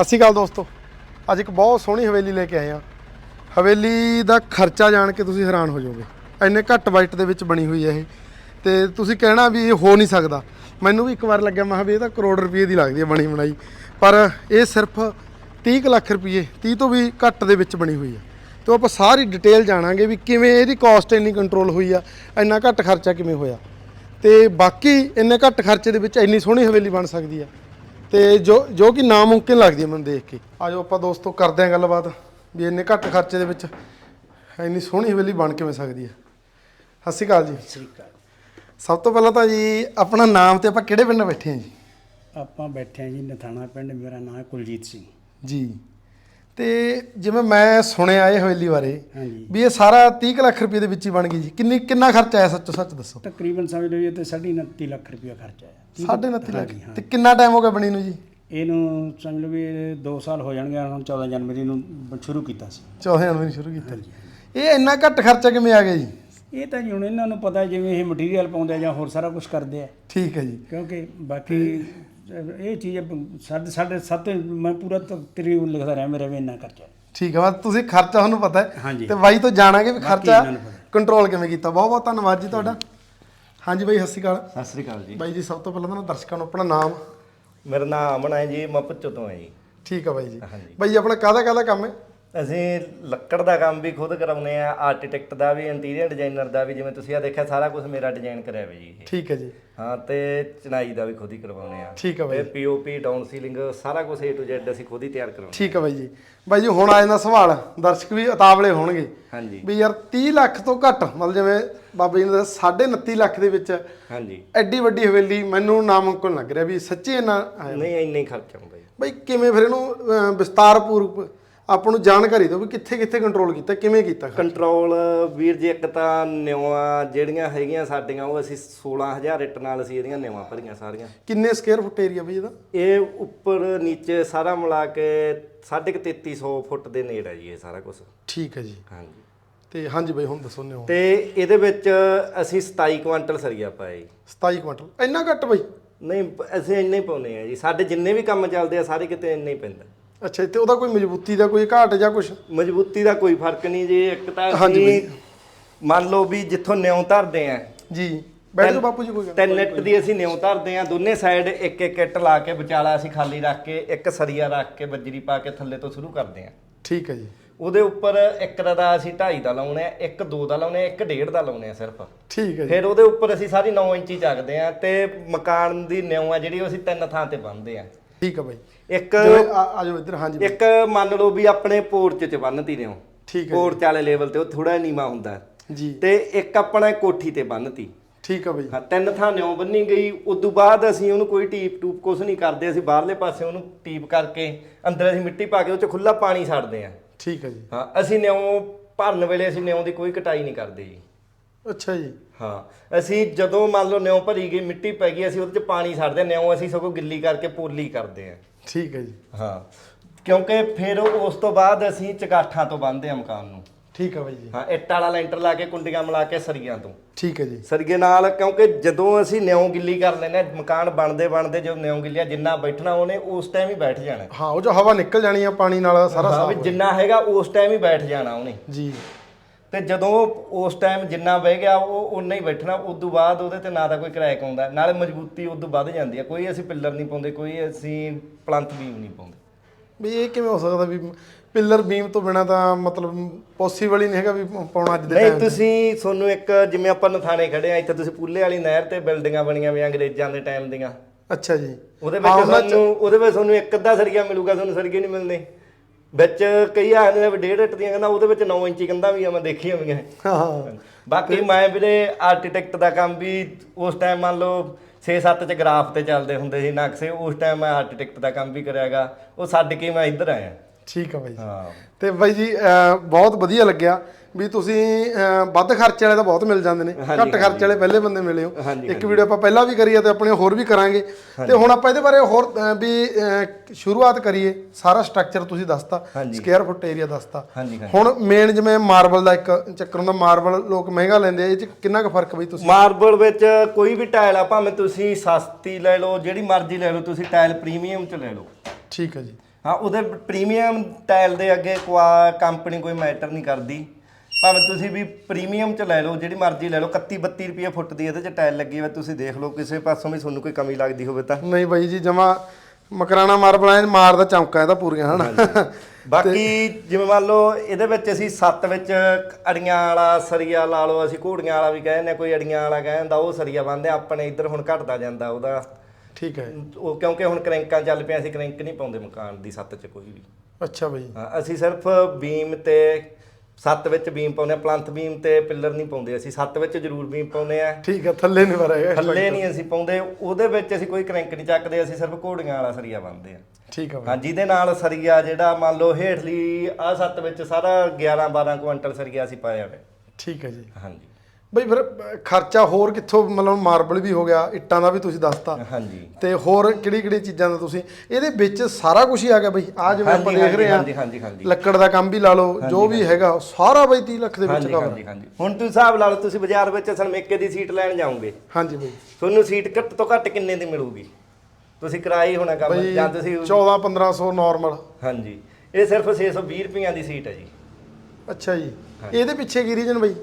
ਸਤਿ ਸ਼੍ਰੀ ਅਕਾਲ ਦੋਸਤੋ। ਅੱਜ ਇੱਕ ਬਹੁਤ ਸੋਹਣੀ ਹਵੇਲੀ ਲੈ ਕੇ ਆਏ ਆ ਹਵੇਲੀ ਦਾ ਖਰਚਾ ਜਾਣ ਕੇ ਤੁਸੀਂ ਹੈਰਾਨ ਹੋ ਜਾਓਗੇ। ਇੰਨੇ ਘੱਟ ਬਜਟ ਦੇ ਵਿੱਚ ਬਣੀ ਹੋਈ ਹੈ ਇਹ। ਤੇ ਤੁਸੀਂ ਕਹਿਣਾ ਵੀ ਇਹ ਹੋ ਨਹੀਂ ਸਕਦਾ। ਮੈਨੂੰ ਵੀ ਇੱਕ ਵਾਰ ਲੱਗਿਆ, ਮੈਂ ਕਿਹਾ ਵੀ ਇਹ ਤਾਂ ਕਰੋੜ ਰੁਪਏ ਦੀ ਲੱਗਦੀ ਹੈ ਬਣੀ ਬਣਾਈ। ਪਰ ਇਹ ਸਿਰਫ 30 ਕੁ ਲੱਖ ਰੁਪਏ 30 ਤੋਂ ਵੀ ਘੱਟ ਦੇ ਵਿੱਚ ਬਣੀ ਹੋਈ ਹੈ। ਤੇ ਆਪਾਂ ਸਾਰੀ ਡਿਟੇਲ ਜਾਣਾਂਗੇ ਵੀ ਕਿਵੇਂ ਇਹਦੀ ਕਾਸਟ ਇੰਨੀ ਕੰਟਰੋਲ ਹੋਈ ਆ, ਇੰਨਾ ਘੱਟ ਖਰਚਾ ਕਿਵੇਂ ਹੋਇਆ। ਤੇ ਬਾਕੀ ਇੰਨੇ ਘੱਟ ਖਰਚੇ ਦੇ ਵਿੱਚ ਇੰਨੀ ਸੋਹਣੀ ਹਵੇਲੀ ਬਣ ਸਕਦੀ ਆ ਤੇ ਜੋ ਜੋ ਕਿ ਨਾਮੁਮਕਿਨ ਲੱਗਦੀ ਹੈ ਮੈਨੂੰ ਦੇਖ ਕੇ। ਆਜੋ ਆਪਾਂ ਦੋਸਤੋ ਕਰਦੇ ਹਾਂ ਗੱਲਬਾਤ। ਵੀ ਇੰਨੇ ਘੱਟ ਖਰਚੇ ਦੇ ਵਿੱਚ ਇੰਨੀ ਸੋਹਣੀ ਹਵੇਲੀ ਬਣ ਕਿਵੇਂ ਸਕਦੀ ਹੈ? ਸਤਿ ਸ਼੍ਰੀ ਅਕਾਲ ਜੀ। ਸ੍ਰੀ ਅਕਾਲ। ਸਭ ਤੋਂ ਪਹਿਲਾਂ ਤਾਂ ਜੀ ਆਪਣਾ ਨਾਮ ਤੇ ਆਪਾਂ ਕਿਹੜੇ ਪਿੰਡ ਬੈਠੇ ਹਾਂ ਜੀ? ਆਪਾਂ ਬੈਠੇ ਹਾਂ ਜੀ ਨਥਾਣਾ ਪਿੰਡ ਮੇਰਾ ਨਾਮ ਹੈ ਕੁਲਜੀਤ ਸਿੰਘ। ਜੀ। ਤੇ ਜਿਵੇਂ ਮੈਂ ਸੁਣਿਆ ਇਹ ਹਵੇਲੀ ਬਾਰੇ ਹਾਂਜੀ। ਵੀ ਇਹ ਸਾਰਾ 30 ਕੁ ਲੱਖ ਰੁਪਏ ਦੇ ਵਿੱਚ ਹੀ ਬਣ ਗਈ ਜੀ। ਕਿੰਨੀ ਕਿੰਨਾ ਖਰਚਾ ਆਇਆ ਸੱਚੋ ਸੱਚ ਦੱਸੋ? ਤਕਰੀਬਨ ਸਮਝ ਲਓ ਜੀ ਤੇ 29.5 ਲੱਖ ਰੁਪਇਆ ਖਰਚਾ ਆਇਆ। ਤੀਹ- ਸਾਢੇ 29 ਲੱਖ। ਹਾਂਜੀ, ਹਾਂ। ਤੇ ਕਿੰਨਾ ਟਾਈਮ ਹੋ ਗਿਆ ਬਣੀ ਨੂੰ ਜੀ? ਇਹਨੂੰ ਸਮਝ ਲਓ ਵੀ 2 ਸਾਲ ਹੋ ਜਾਣਗੇ ਹੁਣ 14 ਜਨਵਰੀ ਨੂੰ ਸ਼ੁਰੂ ਕੀਤਾ ਸੀ। 14 ਜਨਵਰੀ ਸ਼ੁਰੂ ਕੀਤਾ ਇਹ ਇੰਨਾ ਘੱਟ ਖਰਚਾ ਕਿਵੇਂ ਆ ਗਿਆ ਜੀ? ਇਹ ਤਾਂ ਜੀ ਹੁਣ ਇਹਨਾਂ ਨੂੰ ਪਤਾ ਜਿਵੇਂ ਇਹ ਮਟੀਰੀਅਲ ਪਾਉਂਦੇ ਆ ਜਾਂ ਹੋਰ ਸਾਰਾ ਕੁਝ ਕਰਦੇ ਆ। ਠੀਕ ਹੈ ਜੀ। ਕਿਉਂਕਿ ਬਾਕੀ ਇਹ ਚੀਜ਼ ਸਾਡੇ ਸਾਡੇ ਸੱਤ ਮੈਂ ਪੂਰਾ ਤਕਰੀਬਨ ਲਿਖਦਾ ਰਿਹਾ ਮੇਰੇ ਵੀ ਇੰਨਾ ਖਰਚਾ। ਠੀਕ ਹੈ ਬਸ ਤੁਸੀਂ ਖਰਚਾ ਤੁਹਾਨੂੰ ਪਤਾ ਹੈ। ਤੇ ਬਾਈ ਤੋਂ ਜਾਣਾਂਗੇ ਵੀ ਖਰਚਾ। ਕੰਟਰੋਲ ਕਿਵੇਂ ਕੀਤਾ। ਬਹੁਤ ਬਹੁਤ ਧੰਨਵਾਦ ਜੀ ਤੁਹਾਡਾ। ਹਾਂਜੀ ਬਾਈ ਸਤਿ ਸ਼੍ਰੀ ਅਕਾਲ। ਸਤਿ ਸ੍ਰੀ ਅਕਾਲ ਜੀ। ਬਾਈ ਜੀ ਸਭ ਤੋਂ ਪਹਿਲਾਂ ਤਾਂ ਨਾ ਦਰਸ਼ਕਾਂ ਨੂੰ ਆਪਣਾ ਨਾਮ। ਮੇਰਾ ਨਾਮ ਅਮਨ ਹੈ ਜੀ ਮੈਂ ਪੁੱਚੋ ਤੋਂ ਹੈ ਜੀ। ਠੀਕ ਹੈ ਬਾਈ ਜੀ। ਬਾਈ ਆਪਣਾ ਕਾਹਦਾ ਕਾਹਦਾ ਕੰਮ ਹੈ? ਅਸੀਂ ਲੱਕੜ ਦਾ ਕੰਮ ਵੀ ਖੁਦ ਕਰਾਉਨੇ ਆ ਆਰਕੀਟੈਕਟ ਦਾ ਵੀ ਇੰਟੀਰੀਅਰ ਡਿਜ਼ਾਈਨਰ ਦਾ ਵੀ ਜਿਵੇਂ ਤੁਸੀਂ ਆ ਦੇਖਿਆ ਸਾਰਾ ਕੁਝ ਮੇਰਾ ਡਿਜ਼ਾਈਨ ਕਰਿਆ ਹੋਇਆ ਜੀ ਇਹ। ਠੀਕ ਹੈ ਜੀ। ਹਾਂ ਤੇ ਚਨਾਈ ਦਾ ਵੀ ਖੁਦ ਹੀ ਕਰਵਾਉਨੇ ਆ ਠੀਕ ਹੈ ਬਾਈ। ਤੇ ਪੀਓਪੀ ਡਾਊਨ ਸੀਲਿੰਗ ਸਾਰਾ ਕੁਝ A to Z ਅਸੀਂ ਖੁਦ ਹੀ ਤਿਆਰ ਕਰਾਉਨੇ ਠੀਕ ਹੈ ਬਾਈ ਜੀ। ਬਾਈ ਜੀ ਹੁਣ ਆ ਜਾਂਦਾ ਸਵਾਲ। ਦਰਸ਼ਕ ਵੀ ਉਤਾਵਲੇ ਹੋਣਗੇ। ਹਾਂਜੀ। ਵੀ ਯਾਰ 30 ਲੱਖ ਤੋਂ ਘੱਟ ਮਤਲਬ ਜਿਵੇਂ ਬਾਬਾ ਜੀ ਨੇ ਦੱਸਿਆ 29.5 ਲੱਖ ਦੇ ਵਿੱਚ ਹਾਂਜੀ। ਐਡੀ ਵੱਡੀ ਹਵੇਲੀ ਮੈਨੂੰ ਨਾਮੁਮਕਿਨ ਲੱਗ ਰਿਹਾ ਵੀ ਸੱਚੀ ਆਇਆ। ਨਹੀਂ ਇੰਨਾ ਖਰਚਾ ਹੁੰਦਾ ਜੀ। ਬਈ ਕਿਵੇਂ ਫਿਰ ਇਹਨੂੰ ਅਹ, ਵਿਸਤਾਰਪੂਰਵਕ ਆਪਾਂ ਨੂੰ ਜਾਣਕਾਰੀ ਦਿਓ ਵੀ ਕਿੱਥੇ ਕਿੱਥੇ ਕੰਟਰੋਲ ਕੀਤਾ ਕਿਵੇਂ ਕੀਤਾ ਕੰਟਰੋਲ ਵੀਰ ਜੀ ਇੱਕ ਤਾਂ ਨਿਉਆਂ ਜਿਹੜੀਆਂ ਹੈਗੀਆਂ ਸਾਡੀਆਂ ਉਹ ਅਸੀਂ 16000 ਇੱਟ ਨਾਲ ਅਸੀਂ ਇਹਦੀਆਂ ਨਿਉਆਂ ਭਰੀਆਂ ਸਾਰੀਆਂ। ਕਿੰਨੇ ਸਕੁਅਰ ਫੁੱਟ ਏਰੀਆ ਬਈ ਇਹਦਾ? ਇਹ ਉੱਪਰ ਨੀਚੇ ਸਾਰਾ ਮਿਲਾ ਕੇ 3350 ਫੁੱਟ ਦੇ ਨੇੜੇ ਹੈ ਜੀ ਇਹ ਸਾਰਾ ਕੁਝ ਠੀਕ ਹੈ ਜੀ। ਹਾਂਜੀ। ਤੇ ਹਾਂਜੀ ਬਈ ਹੁਣ ਦੱਸੋ ਨਿਓ ਤੇ ਇਹਦੇ ਵਿੱਚ ਅਸੀਂ 27 ਕੁਆਂਟਲ ਸਰੀਆ ਪਾਇਆ ਜੀ। 27 ਕੁਇੰਟਲ ਇੰਨਾ ਘੱਟ ਬਈ? ਨਹੀਂ ਅਸੀਂ ਇੰਨੇ ਹੀ ਪਾਉਂਦੇ ਆ ਜੀ। ਸਾਡੇ ਜਿੰਨੇ ਵੀ ਕੰਮ ਚੱਲਦੇ ਆ ਸਾਰੇ ਕਿਤੇ ਇੰਨੇ ਹੀ ਪੈਂਦਾ। ਅੱਛਾ ਤੇ ਉਹਦਾ ਕੋਈ ਮਜ਼ਬੂਤੀ ਦਾ ਕੋਈ ਘਾਟ ਜਾਂ ਕੁਝ ਮਜ਼ਬੂਤੀ ਦਾ ਕੋਈ ਫ਼ਰਕ ਨਹੀਂ ਜੀ ਇੱਕ ਤਾਂ ਹਾਂਜੀ ਅਸੀਂ ਮੰਨ ਲਓ ਵੀ ਜਿੱਥੋਂ ਨਿਉਂ ਧਰਦੇ ਆ। ਜੀ ਬੈਠ ਜਾਓ ਬਾਪੂ ਜੀ ਕੋਈ ਗੱਲ ਤਿੰਨ ਇੱਟ ਦੀ ਅਸੀਂ ਨਿਉਂ ਧਰਦੇ ਆ ਦੋਨੇ ਸਾਈਡ ਇੱਕ ਇੱਕ ਇੱਟ ਲਾ ਕੇ ਵਿਚਾਲਾ ਅਸੀਂ ਖਾਲੀ ਰੱਖ ਕੇ ਇੱਕ ਸਰੀਆ ਰੱਖ ਕੇ ਬੱਜਰੀ ਪਾ ਕੇ ਥੱਲੇ ਤੋਂ ਸ਼ੁਰੂ ਕਰਦੇ ਆ। ਠੀਕ ਹੈ ਜੀ। ਉਹਦੇ ਉੱਪਰ ਇੱਕ ਦਾ ਅਸੀਂ 2.5 ਦਾ ਲਾਉਣੇ ਆ ਇੱਕ 2 ਦਾ ਲਾਉਣੇ ਆ ਇੱਕ 1.5 ਦਾ ਲਾਉਣੇ ਆ ਸਿਰਫ। ਠੀਕ ਹੈ ਜੀ। ਫਿਰ ਉਹਦੇ ਉੱਪਰ ਅਸੀਂ ਸਾਰੀ 9 ਇੰਚੀ ਚੱਕਦੇ ਆ ਤੇ ਮਕਾਨ ਦੀ ਨਿਉਂ ਆ ਜਿਹੜੀ ਉਹ ਅਸੀਂ ਤਿੰਨ ਥਾਂ ਤੇ ਬੰਨਦੇ ਆ। ਠੀਕ ਹੈ ਬਾਈ। ਇੱਕ ਆ ਆ ਜਾਓ ਇੱਧਰ ਹਾਂਜੀ। ਇੱਕ ਮੰਨ ਲਓ ਵੀ ਆਪਣੇ ਪੋਰਚ ਚ ਬੰਨਤੀ ਨਿਉਂ ਠੀਕ ਹੈ ਪੋਰਚ ਵਾਲੇ ਲੈਵਲ ਤੇ ਉਹ ਥੋੜਾ ਨੀਵਾ ਹੁੰਦਾ। ਜੀ। ਤੇ ਇੱਕ ਆਪਣਾ ਕੋਠੀ ਤੇ ਬੰਨਤੀ। ਠੀਕ ਹੈ ਬਾਈ। ਹਾਂ ਤਿੰਨ ਥਾਂ ਨਿਉਂ ਬੰਨੀ ਗਈ। ਉਦੋਂ ਬਾਅਦ ਅਸੀਂ ਉਹਨੂੰ ਕੋਈ ਟੀਪ ਟੂਪ ਕੁਝ ਨਹੀਂ ਕਰਦੇ। ਅਸੀਂ ਬਾਹਰਲੇ ਪਾਸੇ ਉਹਨੂੰ ਟੀਪ ਕਰਕੇ ਅੰਦਰ ਅਸੀਂ ਮਿੱਟੀ ਪਾ ਕੇ ਉਹ ਚ ਖੁੱਲਾ ਪਾਣੀ ਛੱਡਦੇ ਆ ਠੀਕ ਹੈ ਜੀ। ਹਾਂ ਅਸੀਂ ਨਿਉਂ ਭਰਨ ਵੇਲੇ ਅਸੀਂ ਨਿਉਂ ਦੀ ਕੋਈ ਕਟਾਈ ਨਹੀਂ ਕਰਦੇ ਜੀ। ਅੱਛਾ ਜੀ। ਹਾਂ ਅਸੀਂ ਜਦੋਂ ਮੰਨ ਲਓ ਨਿਉਂ ਭਰੀ ਗਈ ਮਿੱਟੀ ਪੈ ਗਈ ਅਸੀਂ ਉਹਦੇ ਚ ਪਾਣੀ ਛੱਡਦੇ ਨਿਉਂ ਅਸੀਂ ਸਗੋਂ ਗਿੱਲੀ ਕਰਕੇ ਪੋਲੀ ਕਰਦੇ ਹਾਂ। ਠੀਕ ਹੈ ਜੀ। ਹਾਂ ਕਿਉਂਕਿ ਫਿਰ ਉਸ ਤੋਂ ਬਾਅਦ ਅਸੀਂ ਚਗਾਠਾਂ ਤੋਂ ਬੰਨਦੇ ਹਾਂ ਮਕਾਨ ਨੂੰ। ਠੀਕ ਹੈ ਬਾਈ ਜੀ। ਹਾਂ ਇੱਟ ਵਾਲਾ ਲੈਂਟਰ ਲਾ ਕੇ ਕੁੰਡੀਆਂ ਮਿਲਾ ਕੇ ਸਰੀਆਂ ਤੋਂ। ਠੀਕ ਹੈ ਜੀ। ਸਰੀਏ ਨਾਲ ਕਿਉਂਕਿ ਜਦੋਂ ਅਸੀਂ ਨਿਉਂ ਗਿੱਲੀ ਕਰ ਲੈਨੇ ਹਾਂ, ਮਕਾਨ ਬਣਦੇ ਬਣਦੇ ਜਦੋਂ ਨਿਉਂ ਗਿੱਲਿਆ ਜਿੰਨਾ ਬੈਠਣਾ ਉਹਨੇ ਉਸ ਟਾਈਮ ਹੀ ਬੈਠ ਜਾਣਾ। ਹਾਂ ਉਹ ਜੋ ਹਵਾ ਨਿਕਲ ਜਾਣੀ ਆ ਪਾਣੀ ਨਾਲ ਸਾਰਾ ਹਾਂ ਸਾਫ਼ ਜਿੰਨਾ ਹੈਗਾ ਉਸ ਟਾਈਮ ਹੀ ਬੈਠ ਜਾਣਾ ਉਹਨੇ। ਜੀ। ਤੇ ਜਦੋਂ ਉਸ ਟਾਈਮ ਜਿੰਨਾ ਬਹਿ ਗਿਆ ਉਹ ਉਨਾ ਹੀ ਬੈਠਣਾ ਉਦੋਂ ਬਾਅਦ ਉਹਦੇ ਤੇ ਨਾ ਤਾਂ ਕੋਈ ਕਰੈਕ ਆਉਂਦਾ ਨਾਲੇ ਮਜ਼ਬੂਤੀ ਉਦੋਂ ਵੱਧ ਜਾਂਦੀ ਹੈ ਕੋਈ ਅਸੀਂ ਪਿੱਲਰ ਨਹੀਂ ਪਾਉਂਦੇ ਕੋਈ ਅਸੀਂ ਪਲੰਥ ਬੀਮ ਨਹੀਂ ਪਾਉਂਦੇ। ਵੀ ਇਹ ਕਿਵੇਂ ਹੋ ਸਕਦਾ ਵੀ ਪਿੱਲਰ ਬੀਮ ਤੋਂ ਬਿਨਾ ਤਾਂ ਮਤਲਬ ਪੋਸੀਬਲ ਹੀ ਨਹੀਂ ਹੈਗਾ ਵੀ ਪਾਉਣਾ ਅੱਜ ਦੇ ਨਹੀਂ ਟਾਈਮ ਤੁਸੀਂ ਤੁਹਾਨੂੰ ਇੱਕ ਜਿਵੇਂ ਆਪਾਂ ਨਥਾਣੇ ਖੜੇ ਆ ਇੱਥੇ ਤੁਸੀਂ ਪੁੱਲੇ ਵਾਲੀ ਨਹਿਰ ਤੇ ਬਿਲਡਿੰਗਾਂ ਬਣੀਆਂ ਹੋਈਆਂ ਅੰਗਰੇਜ਼ਾਂ ਦੇ ਟਾਈਮ ਦੀਆਂ। ਅੱਛਾ ਜੀ। ਉਹਦੇ ਹਾਂ, ਵਿੱਚ ਉਹਨਾਂ 'ਚ- ਤੁਹਾਨੂੰ ਉਹਦੇ ਵਿੱਚ ਤੁਹਾਨੂੰ ਇੱਕ ਅੱਧਾ ਸਰੀਆ ਮਿਲੂਗਾ ਤੁਹਾਨੂੰ ਸਰੀਏ ਨਹੀਂ ਮਿਲਦੇ ਵਿੱਚ ਕਈ ਆਖਦੇ ਨੇ ਵੀ ਡੇਢ ਇੱਟ ਦੀਆਂ ਕਹਿੰਦਾ ਉਹਦੇ ਵਿੱਚ 9 ਇੰਚੀ ਕੰਧਾਂ ਵੀ ਆ ਮੈਂ ਦੇਖੀਆਂ ਹੋਈਆਂ ਹਾਂ ਹਾਂ। ਬਾਕੀ ਮੈਂ ਵੀਰੇ ਆਰਕੀਟੈਕਟ ਦਾ ਕੰਮ ਵੀ ਉਸ ਟਾਈਮ ਮੰਨ ਲਓ 6-7 ਚ ਗ੍ਰਾਫ ਤੇ ਚੱਲਦੇ ਹੁੰਦੇ ਸੀ ਨਕਸ਼ੇ ਉਸ ਟਾਈਮ ਮੈਂ ਆਰਕੀਟੈਕਟ ਦਾ ਕੰਮ ਵੀ ਕਰਿਆਗਾ ਉਹ ਛੱਡ ਕੇ ਮੈਂ ਇੱਧਰ ਆਇਆ। ਠੀਕ ਆ ਬਾਈ ਜੀ। ਹਾਂ। ਤੇ ਬਾਈ ਜੀ ਬਹੁਤ ਵਧੀਆ ਲੱਗਿਆ। ਵੀ ਤੁਸੀਂ ਵੱਧ ਖਰਚੇ ਵਾਲੇ ਤਾਂ ਬਹੁਤ ਮਿਲ ਜਾਂਦੇ ਨੇ। ਘੱਟ ਖਰਚੇ ਵਾਲੇ ਪਹਿਲੇ ਬੰਦੇ ਮਿਲੇ ਹੋ। ਇੱਕ ਵੀਡੀਓ ਆਪਾਂ ਪਹਿਲਾਂ ਵੀ ਕਰੀ ਆ ਤੇ ਆਪਣੇ ਹੋਰ ਵੀ ਕਰਾਂਗੇ। ਤੇ ਹੁਣ ਆਪਾਂ ਇਹਦੇ ਬਾਰੇ ਹੋਰ ਵੀ ਸ਼ੁਰੂਆਤ ਕਰੀਏ। ਸਾਰਾ ਸਟਰਕਚਰ ਤੁਸੀਂ ਦੱਸਤਾ। ਸਕੁਅਰ ਫੁੱਟ ਏਰੀਆ ਦੱਸਤਾ। ਹੁਣ ਮੇਨ ਜਿਵੇਂ ਮਾਰਬਲ ਦਾ ਇੱਕ ਚੱਕਰ ਹੁੰਦਾ ਮਾਰਬਲ ਲੋਕ ਮਹਿੰਗਾ ਲੈਂਦੇ ਆ। ਇਹ ਚ ਕਿੰਨਾ ਕੁ ਫ਼ਰਕ ਬਈ ਤੁਸੀਂ? ਮਾਰਬਲ ਵਿੱਚ ਕੋਈ ਵੀ ਟਾਇਲ ਆ ਭਾਵੇਂ ਤੁਸੀਂ ਸਸਤੀ ਲੈ ਲਓ ਜਿਹੜੀ ਮਰਜ਼ੀ ਲੈ ਲਓ ਤੁਸੀਂ ਟਾਇਲ ਪ੍ਰੀਮੀਅਮ ਚ ਲੈ ਲਓ। ਠੀਕ ਹੈ ਜੀ। ਹਾਂ ਉਹਦੇ ਪ੍ਰੀਮੀਅਮ ਟਾਇਲ ਦੇ ਅੱਗੇ ਕੁਆ ਕੰਪਨੀ ਕੋਈ ਮੈਟਰ ਨਹੀਂ ਕਰਦੀ। ਭਾਵੇਂ ਤੁਸੀਂ ਵੀ ਪ੍ਰੀਮੀਅਮ ਚ ਲੈ ਲਓ ਜਿਹੜੀ ਮਰਜ਼ੀ ਲੈ ਲਓ 31 32 ਰੁਪਏ ਫੁੱਟ ਦੀ ਇਹਦੇ ਚ ਟਾਇਲ ਲੱਗੀ ਹੋਈ ਤੁਸੀਂ ਦੇਖ ਲਓ ਕਿਸੇ ਪਾਸੋਂ ਵੀ ਤੁਹਾਨੂੰ ਕੋਈ ਕਮੀ ਲੱਗਦੀ ਹੋਵੇ ਤਾਂ। ਨਹੀਂ ਬਾਈ ਜੀ ਜਮਾ ਮਕਰਾਣਾ ਮਾਰਬਲ ਐ ਮਾਰਦਾ ਚਮਕਾ ਇਹਦਾ ਪੂਰੀਆਂ ਹਨਾ? ਬਾਕੀ ਜਿਵੇਂ ਮੰਨ ਲਓ ਇਹਦੇ ਵਿੱਚ ਅਸੀਂ ਸੱਤ ਵਿੱਚ ਅੜੀਆਂ ਵਾਲਾ ਸਰੀਆ ਲਾ ਲਓ ਅਸੀਂ ਘੋੜੀਆਂ ਵਾਲਾ ਵੀ ਕਹਿੰਦੇ ਕੋਈ ਅੜੀਆਂ ਵਾਲਾ ਕਹਿੰਦਾ ਉਹ ਸਰੀਆ ਬੰਨਦੇ ਆਪਣੇ ਇੱਧਰ ਹੁਣ ਘਟਦਾ ਜਾਂਦਾ ਉਹਦਾ। ਠੀਕ ਹੈ। ਉਹ ਕਿਉਂਕਿ ਹੁਣ ਕਰੈਂਕਾਂ ਚੱਲ ਪਿਆ ਅਸੀਂ ਕਰੈਂਕ ਨਹੀਂ ਪਾਉਂਦੇ ਮਕਾਨ ਦੀ ਸੱਤ 'ਚ ਕੋਈ ਵੀ। ਅੱਛਾ ਬਾਈ। ਅਸੀਂ ਸਿਰਫ ਬੀਮ ਤੇ ਸੱਤ ਵਿੱਚ ਬੀਮ ਪਾਉਂਦੇ ਆ ਪਲੰਥ ਬੀਮ ਤੇ ਪਿੱਲਰ ਨਹੀਂ ਪਾਉਂਦੇ ਅਸੀਂ ਸੱਤ ਵਿੱਚ ਜ਼ਰੂਰ ਬੀਮ ਪਾਉਂਦੇ ਆ। ਠੀਕ ਹੈ ਥੱਲੇ ਨਹੀਂ ਵਰੇਗਾ ਥੱਲੇ ਨਹੀਂ ਅਸੀਂ ਪਾਉਂਦੇ ਉਹਦੇ ਵਿੱਚ ਅਸੀਂ ਕੋਈ ਕਰੈਂਕ ਨਹੀਂ ਚੱਕਦੇ ਅਸੀਂ ਸਿਰਫ ਘੋੜੀਆਂ ਵਾਲਾ ਸਰੀਆ ਬੰਨਦੇ ਆ। ਠੀਕ ਬਾਈ। ਹਾਂ ਜਿਹਦੇ ਨਾਲ ਸਰੀਆ ਜਿਹੜਾ ਮੰਨ ਲਓ ਹੇਠਲੀ ਆ ਸੱਤ ਵਿੱਚ ਸਾਰਾ 11 12 ਕੁਇੰਟਲ ਸਰੀਆ ਅਸੀਂ ਪਾਇਆ ਹੋਇਆ। ਠੀਕ ਹੈ ਜੀ। ਹਾਂਜੀ। ਬਈ ਫਿਰ ਖਰਚਾ ਹੋਰ ਕਿੱਥੋਂ ਮਤਲਬ ਮਾਰਬਲ ਵੀ ਹੋ ਗਿਆ ਇੱਟਾਂ ਦਾ ਵੀ ਤੁਸੀਂ ਦੱਸਤਾ। ਹਾਂਜੀ। ਤੇ ਹੋਰ ਕਿਹੜੀ ਕਿਹੜੀ ਚੀਜ਼ਾਂ ਦਾ ਤੁਸੀਂ ਇਹਦੇ ਵਿੱਚ ਸਾਰਾ ਕੁਝ ਹੀ ਆ ਗਿਆ ਬਈ। ਆ ਜਿਵੇਂ ਆਪਾਂ ਹਾਂਜੀ, ਦੇਖ ਰਹੇ ਹਾਂਜੀ, ਹਾਂ ਹਾਂਜੀ, ਹਾਂਜੀ। ਲੱਕੜ ਦਾ ਕੰਮ ਵੀ ਲਾ ਲਓ ਜੋ ਵੀ ਹੈਗਾ ਸਾਰਾ ਬਈ 30 ਲੱਖ ਦੇ ਵਿੱਚ ਹਾਂਜੀ ਕਵਰ ਹਾਂਜੀ ਹਾਂਜੀ। ਹੁਣ ਤੁਸੀਂ ਹਿਸਾਬ ਲਾ ਲਓ ਤੁਸੀਂ ਬਾਜ਼ਾਰ ਵਿੱਚ ਸਨਮੇਕੇ ਦੀ ਸੀਟ ਲੈਣ ਜਾਓਗੇ। ਹਾਂਜੀ ਬਈ। ਤੁਹਾਨੂੰ ਸੀਟ ਘੱਟ ਤੋਂ ਘੱਟ ਕਿੰਨੇ ਦੀ ਮਿਲੂਗੀ? ਤੁਸੀਂ ਕਰਾਈ ਹੋਣਾ ਕੰਮ ਬਈ ਜਾਂ ਤੁਸੀਂ 14 1500 ਨਾਰਮਲ ਹਾਂਜੀ। ਇਹ ਸਿਰਫ 620 ਰੁਪਈਆਂ ਦੀ ਸੀਟ ਹੈ ਜੀ। ਅੱਛਾ ਜੀ। ਇਹਦੇ ਪਿੱਛੇ ਕੀ ਰੀਜਨ ਬਈ?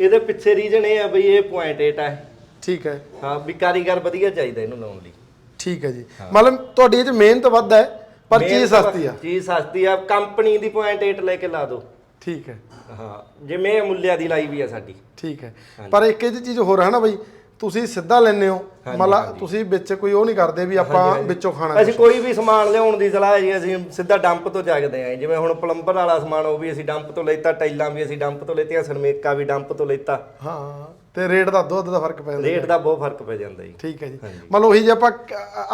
ਇਹਦੇ ਪਿੱਛੇ ਰੀਜਨ ਇਹ ਆ ਬਈ ਇਹ ਪੁਆਇੰਟ 8 ਹੈ ਠੀਕ ਹੈ। ਹਾਂ ਵੀ ਕਾਰੀਗਰ ਵਧੀਆ ਚਾਹੀਦਾ ਇਹਨੂੰ ਲਾਉਣ ਲਈ। ਠੀਕ ਹੈ ਜੀ। ਮਤਲਬ ਤੁਹਾਡੀ ਇਹ ਚ ਮਿਹਨਤ ਵੱਧ ਹੈ ਪਰ ਚੀਜ਼ ਸਸਤੀ ਆ। ਚੀਜ਼ ਸਸਤੀ ਆ। ਕੰਪਨੀ ਦੀ ਪੁਆਇੰਟ 8 ਲੈ ਕੇ ਲਾ ਦਿਓ। ਠੀਕ ਹੈ। ਹਾਂ ਜਿਵੇਂ ਮੁੱਲਿਆ ਦੀ ਲਾਈ ਵੀ ਆ ਸਾਡੀ। ਠੀਕ ਹੈ। ਪਰ ਇੱਕ ਇਹ ਚੀਜ਼ ਹੋਰ ਹੈ ਨਾ ਬਈ ਤੁਸੀਂ ਸਿੱਧਾ ਲੈਨੇ ਹੋ। ਮਤਲਬ ਤੁਸੀਂ ਵਿੱਚ ਕੋਈ ਉਹ ਨਹੀਂ ਕਰਦੇ ਵੀ ਆਪਾਂ ਵਿੱਚੋਂ ਖਾਣਾ ਅਸੀਂ ਕੋਈ ਵੀ ਸਮਾਨ ਲਿਆਉਣ ਦੀ ਸਲਾਹ ਜੀ ਅਸੀਂ ਸਿੱਧਾ ਡੰਪ ਤੋਂ ਜਾਗਦੇ ਆਂ ਜਿਵੇਂ ਹੁਣ ਪਲੰਬਰ ਵਾਲਾ ਸਮਾਨ ਉਹ ਵੀ ਅਸੀਂ ਡੰਪ ਤੋਂ ਲੈਤਾ ਟਾਈਲਾਂ ਵੀ ਅਸੀਂ ਡੰਪ ਤੋਂ ਲੈਤੀਆਂ ਸਰਮੇਕਾ ਵੀ ਡੰਪ ਤੋਂ ਲੈਤਾ ਹਾਂ ਤੇ ਰੇਟ ਦਾ ਦੁੱਧ ਦਾ ਫ਼ਰਕ ਪੈ ਜਾਂਦਾ। ਰੇਟ ਦਾ ਬਹੁਤ ਫ਼ਰਕ ਪੈ ਜਾਂਦਾ ਜੀ। ਠੀਕ ਹੈ ਜੀ। ਮਤਲਬ ਉਹੀ ਜੇ ਆਪਾਂ